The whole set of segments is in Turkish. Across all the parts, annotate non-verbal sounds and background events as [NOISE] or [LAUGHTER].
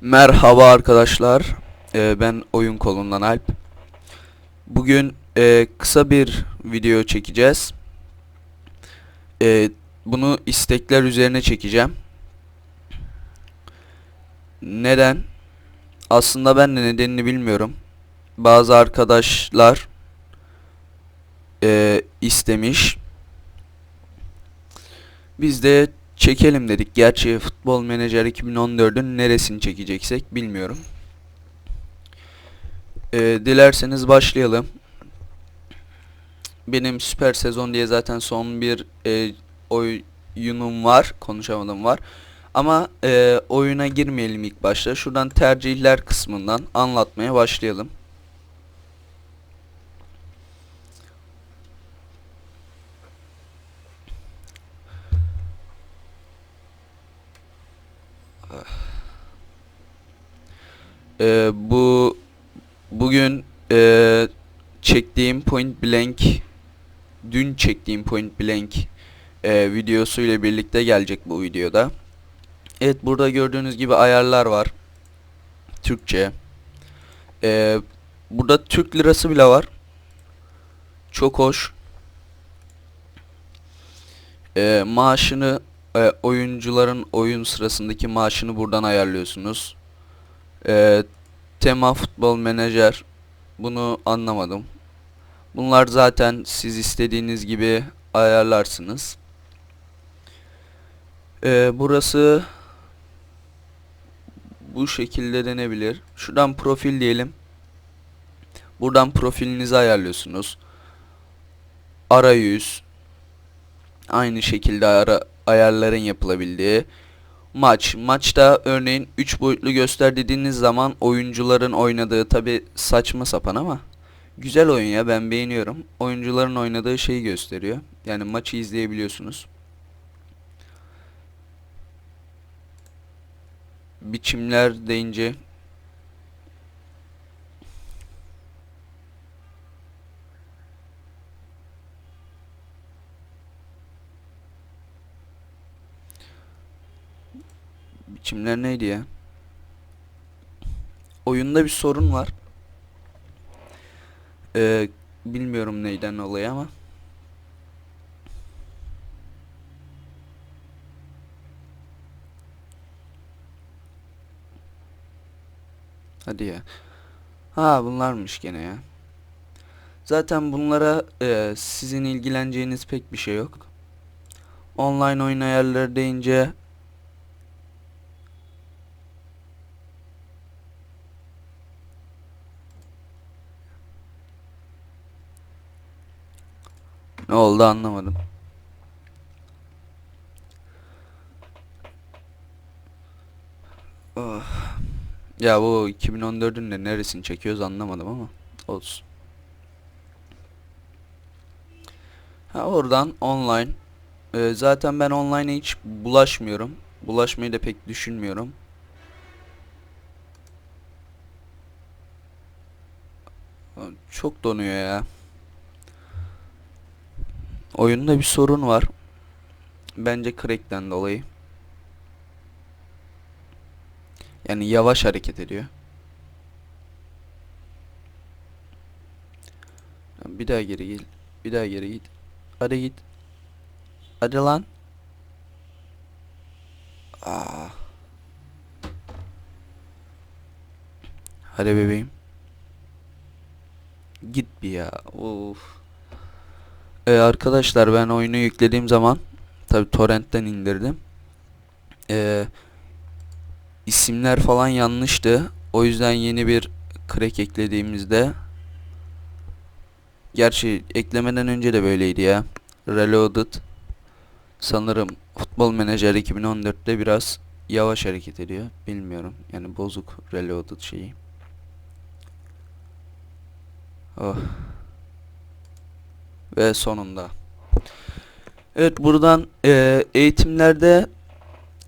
Merhaba arkadaşlar. Ee, ben oyun kolundan Alp. Bugün e, kısa bir video çekeceğiz. Ee, bunu istekler üzerine çekeceğim. Neden? Aslında ben de nedenini bilmiyorum. Bazı arkadaşlar e, istemiş. Biz de çekelim dedik. Gerçi Futbol Menajer 2014'ün neresini çekeceksek bilmiyorum. Ee, dilerseniz başlayalım. Benim süper sezon diye zaten son bir e, oyunum var. Konuşamadım var. Ama e, oyuna girmeyelim ilk başta. Şuradan tercihler kısmından anlatmaya başlayalım. Ee, bu bugün e, çektiğim Point Blank dün çektiğim Point Blank e, videosu ile birlikte gelecek bu videoda. Evet burada gördüğünüz gibi ayarlar var. Türkçe. Ee, burada Türk lirası bile var. Çok hoş. Ee, maaşını e, oyuncuların oyun sırasındaki maaşını buradan ayarlıyorsunuz. Ee, tema futbol menajer bunu anlamadım. Bunlar zaten siz istediğiniz gibi ayarlarsınız. Ee, burası bu şekilde denebilir. Şuradan profil diyelim. Buradan profilinizi ayarlıyorsunuz. Arayüz aynı şekilde ara, ayarların yapılabildiği maç. Maçta örneğin 3 boyutlu göster dediğiniz zaman oyuncuların oynadığı tabi saçma sapan ama güzel oyun ya ben beğeniyorum. Oyuncuların oynadığı şeyi gösteriyor. Yani maçı izleyebiliyorsunuz. Biçimler deyince biçimler neydi ya? Oyunda bir sorun var. Ee, bilmiyorum neyden dolayı ama. Hadi ya. Ha bunlarmış gene ya. Zaten bunlara e, sizin ilgileneceğiniz pek bir şey yok. Online oyun ayarları deyince oldu anlamadım. Oh. Ya bu 2014'ün de neresini çekiyoruz anlamadım ama olsun. Ha oradan online. Ee, zaten ben online'a hiç bulaşmıyorum. Bulaşmayı da pek düşünmüyorum. Çok donuyor ya. Oyunda bir sorun var. Bence crack'ten dolayı. Yani yavaş hareket ediyor. Bir daha geri gel. Bir daha geri git. Hadi git. Hadi lan. Aa. Hadi bebeğim. Git bir ya. Of. Ee, arkadaşlar ben oyunu yüklediğim zaman tabi torrentten indirdim. Ee, isimler falan yanlıştı. O yüzden yeni bir crack eklediğimizde Gerçi eklemeden önce de böyleydi ya. Reloaded sanırım Futbol Menajer 2014'te biraz yavaş hareket ediyor. Bilmiyorum. Yani bozuk Reloaded şeyi. Oh. Ve sonunda. Evet buradan e, eğitimlerde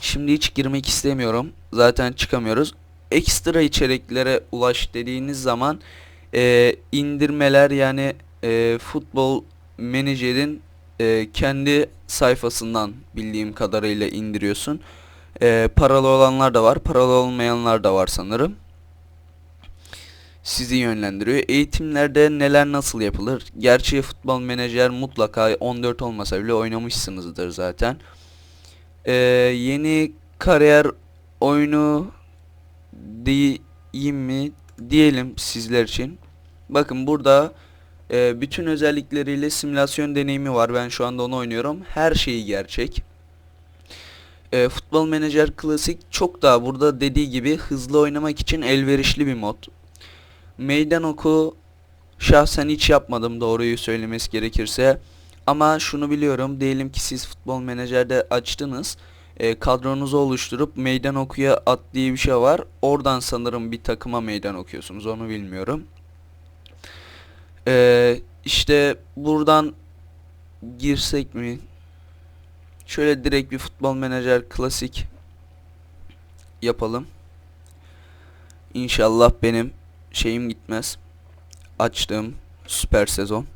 şimdi hiç girmek istemiyorum. Zaten çıkamıyoruz. Ekstra içeriklere ulaş dediğiniz zaman e, indirmeler yani e, futbol menajerin e, kendi sayfasından bildiğim kadarıyla indiriyorsun. E, paralı olanlar da var, paralı olmayanlar da var sanırım. Sizi yönlendiriyor. Eğitimlerde neler nasıl yapılır? Gerçi futbol menajer mutlaka 14 olmasa bile oynamışsınızdır zaten. E, yeni kariyer oyunu diyeyim mi? Diyelim sizler için. Bakın burada e, bütün özellikleriyle simülasyon deneyimi var. Ben şu anda onu oynuyorum. Her şeyi gerçek. E, Futbol Manager Klasik çok daha burada dediği gibi hızlı oynamak için elverişli bir mod. Meydan oku şahsen hiç yapmadım doğruyu söylemesi gerekirse. Ama şunu biliyorum diyelim ki siz Futbol Manager'de açtınız. E, kadronuzu oluşturup meydan okuya at diye bir şey var. Oradan sanırım bir takıma meydan okuyorsunuz onu bilmiyorum. Ee, işte buradan girsek mi? Şöyle direkt bir futbol menajer klasik yapalım. İnşallah benim şeyim gitmez. Açtığım süper sezon.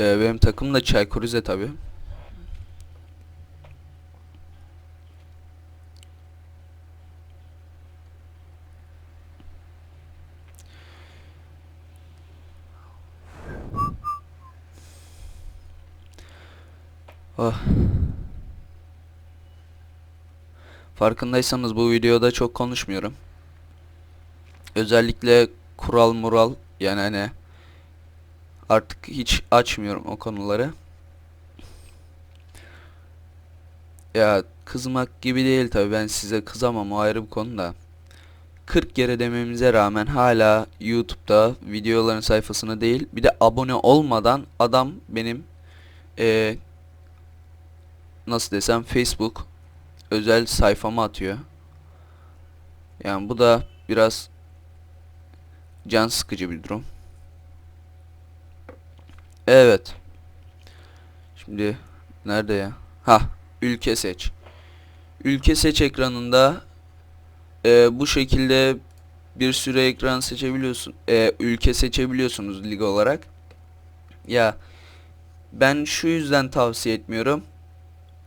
Ee, benim takım da Çaykur Rize tabi. Oh. Farkındaysanız bu videoda çok konuşmuyorum. Özellikle kural mural yani hani artık hiç açmıyorum o konuları. Ya kızmak gibi değil tabi ben size kızamam o ayrı bir konu da. 40 kere dememize rağmen hala YouTube'da videoların sayfasına değil bir de abone olmadan adam benim eee nasıl desem Facebook özel sayfama atıyor. Yani bu da biraz can sıkıcı bir durum. Evet. Şimdi nerede ya? Ha, ülke seç. Ülke seç ekranında e, bu şekilde bir sürü ekran seçebiliyorsun. E, ülke seçebiliyorsunuz lig olarak. Ya ben şu yüzden tavsiye etmiyorum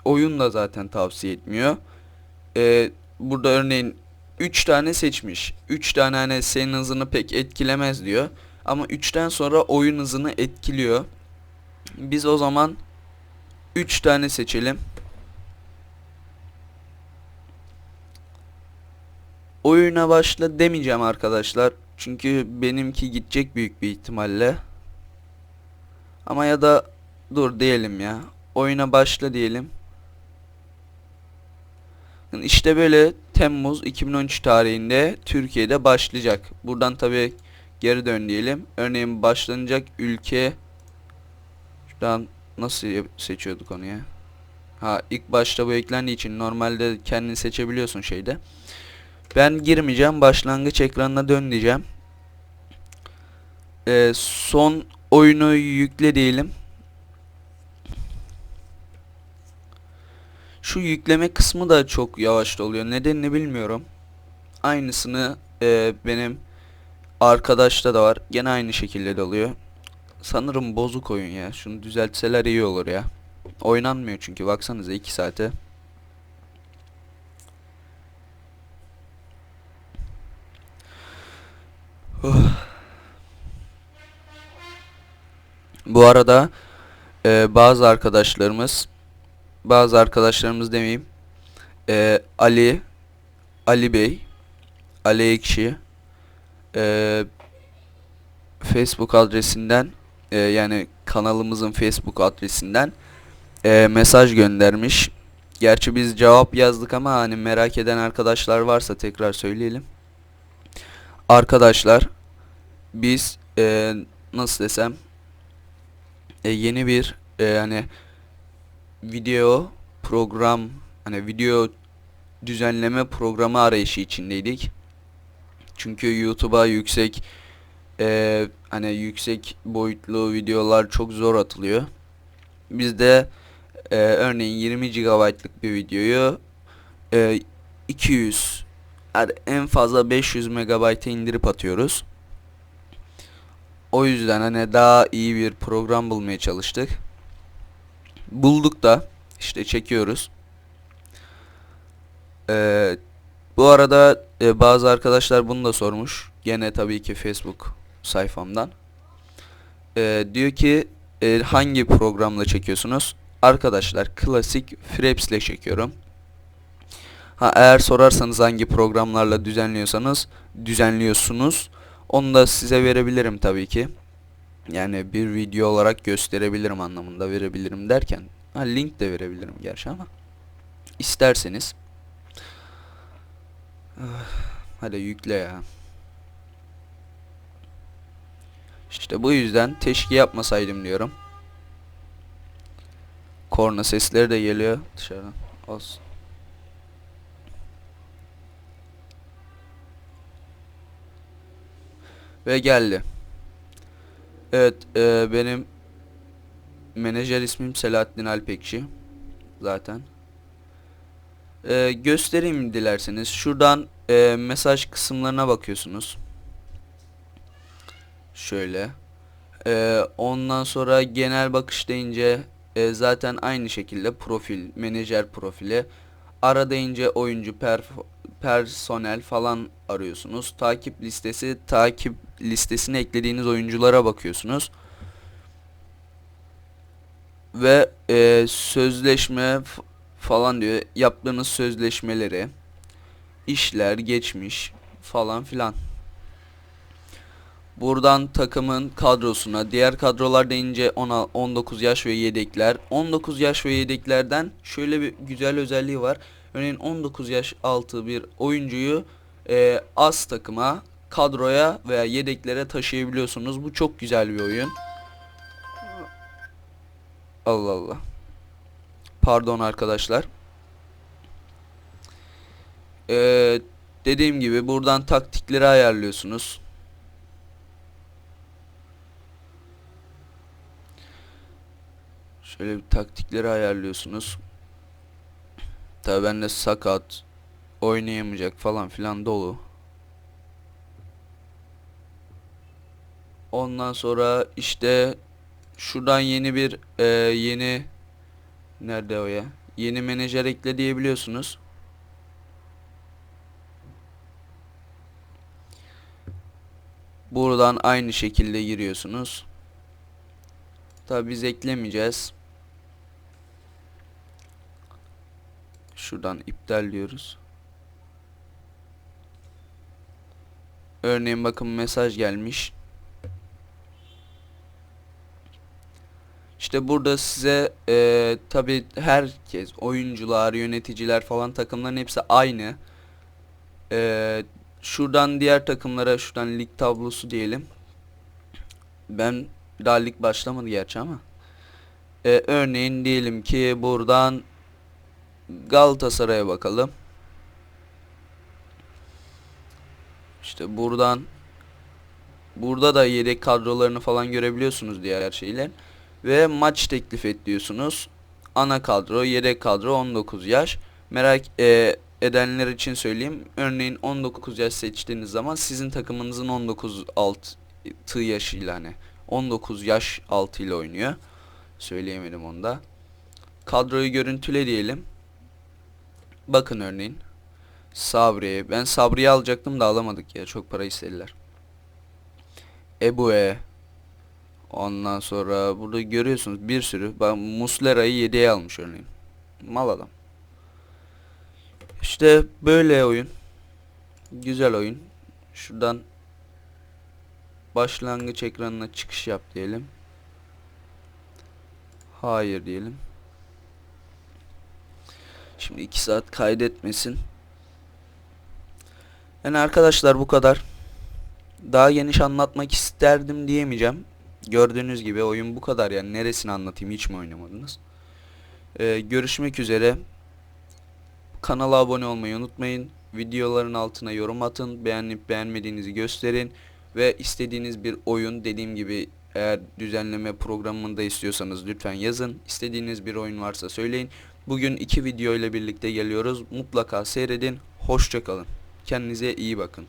oyun da zaten tavsiye etmiyor. Ee, burada örneğin 3 tane seçmiş. 3 tane hani senin hızını pek etkilemez diyor. Ama 3'ten sonra oyun hızını etkiliyor. Biz o zaman 3 tane seçelim. Oyuna başla demeyeceğim arkadaşlar. Çünkü benimki gidecek büyük bir ihtimalle. Ama ya da dur diyelim ya. Oyuna başla diyelim. İşte böyle Temmuz 2013 tarihinde Türkiye'de başlayacak. Buradan tabi geri dön diyelim. Örneğin başlanacak ülke şuradan nasıl seçiyorduk onu ya? Ha ilk başta bu eklendiği için normalde kendini seçebiliyorsun şeyde. Ben girmeyeceğim. Başlangıç ekranına dön diyeceğim. Ee, son oyunu yükle diyelim. Şu yükleme kısmı da çok yavaş oluyor. Nedenini bilmiyorum. Aynısını e, benim arkadaşta da var. Gene aynı şekilde de oluyor. Sanırım bozuk oyun ya. Şunu düzeltseler iyi olur ya. Oynanmıyor çünkü. Baksanıza 2 saate. Oh. Bu arada e, bazı arkadaşlarımız bazı arkadaşlarımız demeyeyim. Ee, Ali, Ali Bey, Ali Ekşi, e, Facebook adresinden e, yani kanalımızın Facebook adresinden e, mesaj göndermiş. Gerçi biz cevap yazdık ama hani merak eden arkadaşlar varsa tekrar söyleyelim. Arkadaşlar biz e, nasıl desem e, yeni bir e, hani video program hani video düzenleme programı arayışı içindeydik. Çünkü YouTube'a yüksek e, hani yüksek boyutlu videolar çok zor atılıyor. Biz de e, örneğin 20 GB'lık bir videoyu e, 200 yani en fazla 500 MB'e indirip atıyoruz. O yüzden hani daha iyi bir program bulmaya çalıştık. Bulduk da işte çekiyoruz. Ee, bu arada e, bazı arkadaşlar bunu da sormuş. Gene tabii ki Facebook sayfamdan. Ee, diyor ki e, hangi programla çekiyorsunuz? Arkadaşlar klasik Fraps ile çekiyorum. Ha eğer sorarsanız hangi programlarla düzenliyorsanız düzenliyorsunuz. Onu da size verebilirim tabii ki. Yani bir video olarak gösterebilirim anlamında verebilirim derken. Ha link de verebilirim gerçi ama. isterseniz. [SIGHS] Hadi yükle ya. İşte bu yüzden teşki yapmasaydım diyorum. Korna sesleri de geliyor dışarıdan. Olsun. Ve geldi. Evet, e, benim menajer ismim Selahattin Alpekçi. Zaten. E, göstereyim dilerseniz. Şuradan e, mesaj kısımlarına bakıyorsunuz. Şöyle. E, ondan sonra genel bakış deyince e, zaten aynı şekilde profil, menajer profili. Ara deyince oyuncu, perf- personel falan arıyorsunuz. Takip listesi, takip listesine eklediğiniz oyunculara bakıyorsunuz. Ve e, sözleşme falan diyor. Yaptığınız sözleşmeleri, işler, geçmiş falan filan. Buradan takımın kadrosuna, diğer kadrolar deyince 10 19 yaş ve yedekler. 19 yaş ve yedeklerden şöyle bir güzel özelliği var. Örneğin 19 yaş altı bir oyuncuyu e, az takıma, kadroya veya yedeklere taşıyabiliyorsunuz. Bu çok güzel bir oyun. Allah Allah. Pardon arkadaşlar. Ee, dediğim gibi buradan taktikleri ayarlıyorsunuz. Şöyle bir taktikleri ayarlıyorsunuz. Tabii ben de sakat oynayamayacak falan filan dolu. Ondan sonra işte şuradan yeni bir e, yeni nerede o ya? Yeni menajer ekle diyebiliyorsunuz. Buradan aynı şekilde giriyorsunuz. Tabi biz eklemeyeceğiz. Şuradan iptal diyoruz. Örneğin bakın mesaj gelmiş. İşte burada size e, tabi herkes oyuncular, yöneticiler falan takımların hepsi aynı. E, şuradan diğer takımlara şuradan lig tablosu diyelim. Ben daha lig başlamadı gerçi ama. E, örneğin diyelim ki buradan Galatasaray'a bakalım. İşte buradan burada da yedek kadrolarını falan görebiliyorsunuz diğer şeyler. Ve maç teklif et diyorsunuz. Ana kadro, yedek kadro 19 yaş. Merak e, edenler için söyleyeyim. Örneğin 19 yaş seçtiğiniz zaman sizin takımınızın 19 altı yaşıyla hani 19 yaş altı ile oynuyor. Söyleyemedim onu da. Kadroyu görüntüle diyelim. Bakın örneğin. Sabri. Ben Sabri'yi alacaktım da alamadık ya. Çok para istediler. Ebu'e. Ondan sonra burada görüyorsunuz bir sürü. Ben Muslera'yı 7'ye almış örneğin. Mal adam. İşte böyle oyun. Güzel oyun. Şuradan başlangıç ekranına çıkış yap diyelim. Hayır diyelim. Şimdi 2 saat kaydetmesin. Yani arkadaşlar bu kadar. Daha geniş anlatmak isterdim diyemeyeceğim. Gördüğünüz gibi oyun bu kadar yani neresini anlatayım hiç mi oynamadınız? Ee, görüşmek üzere. Kanala abone olmayı unutmayın. Videoların altına yorum atın. Beğenip beğenmediğinizi gösterin. Ve istediğiniz bir oyun dediğim gibi eğer düzenleme programında istiyorsanız lütfen yazın. İstediğiniz bir oyun varsa söyleyin. Bugün iki video ile birlikte geliyoruz. Mutlaka seyredin. Hoşçakalın. Kendinize iyi bakın.